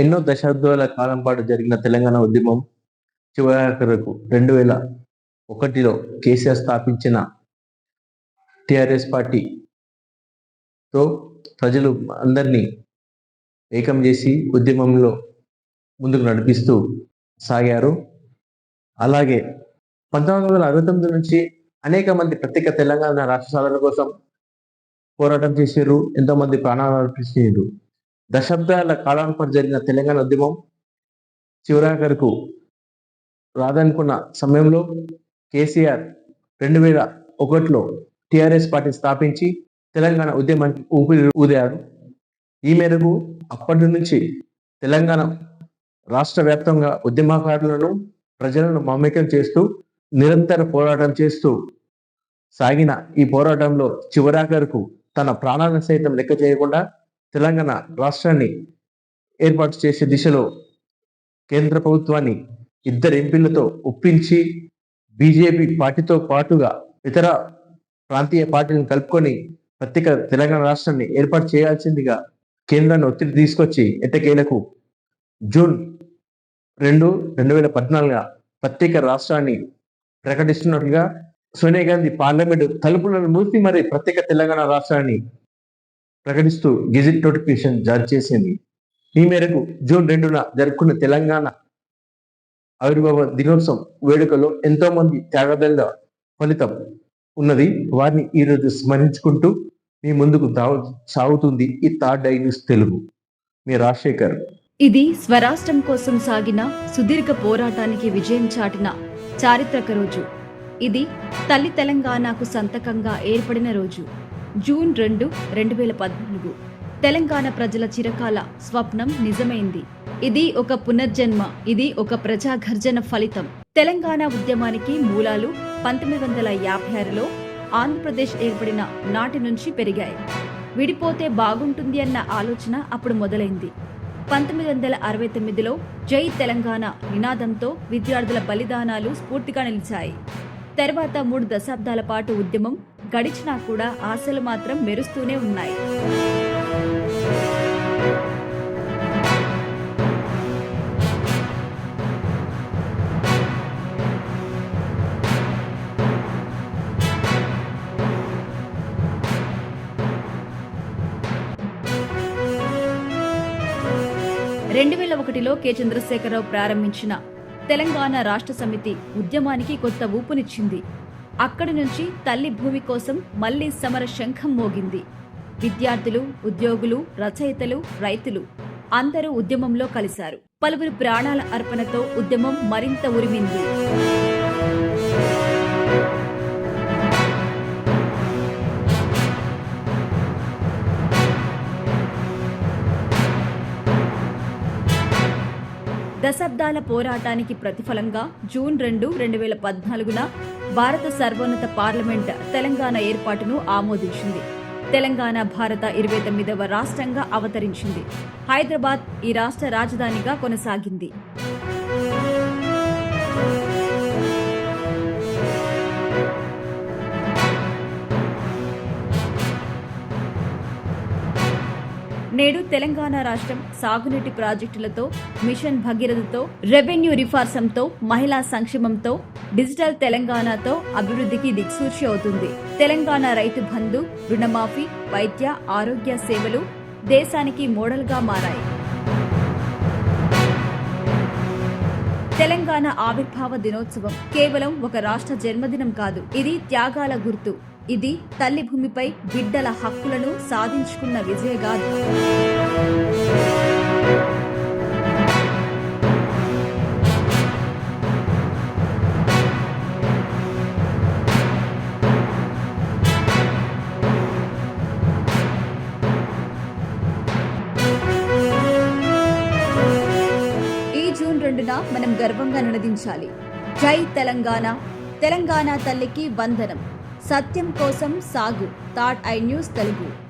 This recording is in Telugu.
ఎన్నో దశాబ్దాల కాలం పాటు జరిగిన తెలంగాణ ఉద్యమం చివరకు రెండు వేల ఒకటిలో కేసీఆర్ స్థాపించిన టిఆర్ఎస్ పార్టీతో ప్రజలు అందరినీ ఏకం చేసి ఉద్యమంలో ముందుకు నడిపిస్తూ సాగారు. అలాగే పంతొమ్మిది వందల అరవై తొమ్మిది నుంచి అనేక మంది ప్రత్యేక తెలంగాణ రాష్ట్ర సాధన కోసం పోరాటం చేశారు ఎంతోమంది ప్రాణాలు అర్పించారు దశాబ్దాల కాలం పాటు జరిగిన తెలంగాణ ఉద్యమం చివరాఖరుకు రాదనుకున్న సమయంలో కేసీఆర్ రెండు వేల ఒకటిలో టిఆర్ఎస్ పార్టీ స్థాపించి తెలంగాణ ఉద్యమానికి ఊపిరి ఊదారు. ఈ మేరకు అప్పటి నుంచి తెలంగాణ రాష్ట్ర వ్యాప్తంగా ఉద్యమకారులను ప్రజలను మమేకం చేస్తూ నిరంతర పోరాటం చేస్తూ సాగిన ఈ పోరాటంలో చివరాఖరుకు తన ప్రాణాలను సైతం లెక్క చేయకుండా తెలంగాణ రాష్ట్రాన్ని ఏర్పాటు చేసే దిశలో కేంద్ర ప్రభుత్వాన్ని ఇద్దరు ఎంపీలతో ఒప్పించి బీజేపీ పార్టీతో పాటుగా ఇతర ప్రాంతీయ పార్టీలను కలుపుకొని ప్రత్యేక తెలంగాణ రాష్ట్రాన్ని ఏర్పాటు చేయాల్సిందిగా కేంద్రాన్ని ఒత్తిడి తీసుకొచ్చి ఎట్టకేలకు జూన్ రెండు రెండు వేల పద్నాలుగుగా ప్రత్యేక రాష్ట్రాన్ని ప్రకటిస్తున్నట్లుగా సోనియా గాంధీ పార్లమెంటు తలుపులను మూసి మరి ప్రత్యేక తెలంగాణ రాష్ట్రాన్ని ప్రకటిస్తూ గెజిట్ నోటిఫికేషన్ జారీ చేసింది. ఈ మేరకు జూన్ రెండున జరుపుకున్న తెలంగాణ ఆవిర్భావ దినోత్సవం వేడుకలో ఎంతో మంది త్యాగదల ఫలితం ఉన్నది. వారిని ఈరోజు స్మరించుకుంటూ మీ ముందుకు సాగుతుంది. ఈ థర్డ్ ఐ న్యూస్ తెలుగు. మీ రాజశేఖర్. ఇది స్వరాష్ట్రం కోసం సాగిన సుదీర్ఘ పోరాటానికి విజయం చాటిన చారిత్రక రోజు. ఇది తల్లి తెలంగాణకు సంతకంగా ఏర్పడిన రోజు. జూన్ రెండు రెండు వేల పద్నాలుగు. తెలంగాణ ప్రజల చిరకాల స్వప్నం నిజమైంది. ఇది ఒక పునర్జన్మ ఇది ఒక ప్రజాఘర్జన ఫలితం. తెలంగాణ ఉద్యమానికి మూలాలు పంతొమ్మిది వందల యాభై ఆరులో ఆంధ్రప్రదేశ్ ఏర్పడిన నాటి నుంచి పెరిగాయి. విడిపోతే బాగుంటుంది అన్న ఆలోచన అప్పుడు మొదలైంది. పంతొమ్మిది వందల అరవై తొమ్మిదిలో జై తెలంగాణ నినాదంతో విద్యార్థుల బలిదానాలు స్ఫూర్తిగా నిలిచాయి. తర్వాత మూడు దశాబ్దాల పాటు ఉద్యమం గడిచినా కూడా ఆశలు మాత్రం మెరుస్తూనే ఉన్నాయి. రెండు వేల ఒకటిలో కె చంద్రశేఖరరావు ప్రారంభించిన తెలంగాణ రాష్ట్ర సమితి ఉద్యమానికి కొత్త ఊపునిచ్చింది. అక్కడి నుంచి తల్లి భూమి కోసం మళ్ళీ సమర శంఖం మోగింది. విద్యార్థులు ఉద్యోగులు రచయితలు రైతులు అందరూ ఉద్యమంలో కలిశారు. పలువురు ప్రాణాల అర్పణతో ఉద్యమం మరింత ఉరిమింది. దశాబ్దాల పోరాటానికి ప్రతిఫలంగా జూన్ రెండు రెండు వేల పద్నాలుగున భారత సర్వోన్నత పార్లమెంట్ తెలంగాణ ఏర్పాటును ఆమోదించింది. తెలంగాణ భారత ఇరవై తొమ్మిదవ రాష్ట్రంగా అవతరించింది. హైదరాబాద్ ఈ రాష్ట్ర రాజధానిగా కొనసాగింది. నేడు తెలంగాణ రాష్ట్రం సాగునీటి ప్రాజెక్టులతో మిషన్ భగీరథతో రెవెన్యూ రిఫార్సంతో మహిళా సంక్షేమంతో డిజిటల్ తెలంగాణతో అభివృద్ధికి దిక్సూచి అవుతుంది. తెలంగాణ రైతు బంధు రుణమాఫీ వైద్య ఆరోగ్య సేవలు దేశానికి మోడల్గా మారాయి. తెలంగాణ ఆవిర్భావ దినోత్సవం కేవలం ఒక రాష్ట్ర జన్మదినం కాదు ఇది త్యాగాల గుర్తు. ఇది తల్లి భూమిపై బిడ్డల హక్కులను సాధించుకున్న విజయగాథ ఈ జూన్ రెండున మనం గర్వంగా నినదించాలి జై తెలంగాణ. తెలంగాణ తల్లికి వందనం. సత్యం కోసం సాగు. థాట్ ఐ న్యూస్ తెలుగు.